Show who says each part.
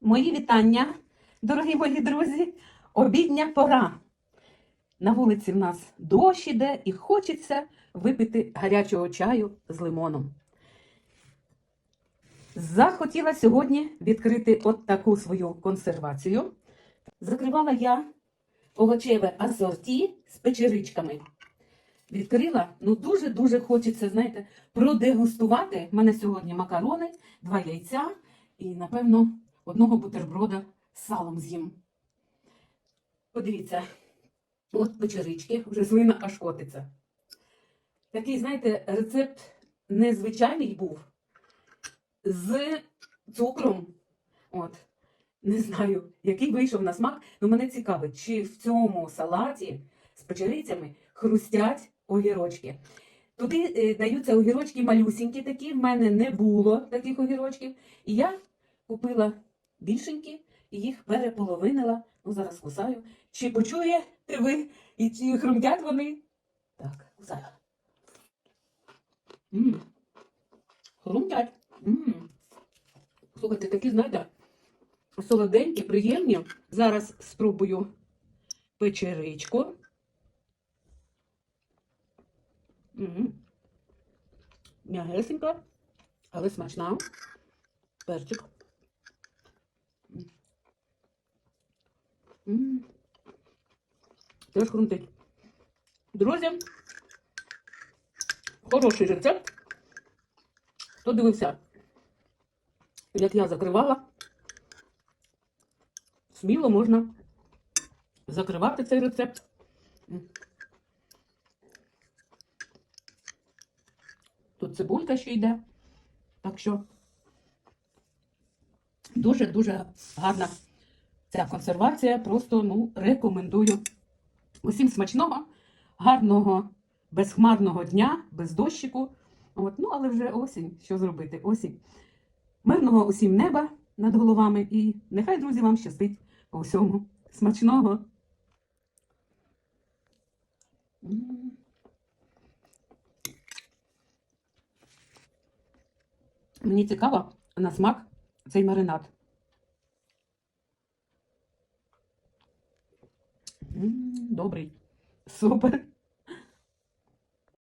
Speaker 1: Мої вітання, дорогі мої друзі. Обідня пора. На вулиці в нас дощ іде і хочеться випити гарячого чаю з лимоном. Захотіла сьогодні відкрити от таку свою консервацію. Закривала я овочеве асорті з печеричками. Відкрила, ну дуже-дуже хочеться, знаєте, продегустувати. У мене сьогодні макарони, два яйця і, напевно, одного бутерброда з салом з'їм. Подивіться, от печерички, вже слина аж котиться. Такий, знаєте, рецепт незвичайний був з цукром. От. Не знаю, який вийшов на смак, але мене цікавить, чи в цьому салаті з печерицями хрустять огірочки. Туди е, даються огірочки малюсінькі такі, в мене не було таких огірочків. І я купила більшенькі і їх переполовинила. Ну, зараз кусаю. Чи почуєте ви і чи хрумтять вони? Так, кусаю. М. Хрумтять. М. Слухайте, такі, знаєте, солоденькі, приємні. Зараз спробую печеричку. М'ягесенька, але смачна. Перчик. Теж хрумтить. Друзі, хороший рецепт. Хто дивився, як я закривала, сміло можна закривати цей рецепт. Тут цибулька ще йде. Так що дуже-дуже гарна ця консервація. Просто ну, рекомендую. Усім смачного, гарного, безхмарного дня, без дощику. От, ну, але вже осінь. Що зробити? Осінь. Мирного усім неба над головами і нехай, друзі, вам щастить по всьому. Смачного. Мені цікаво на смак цей маринад. Добрий. Супер.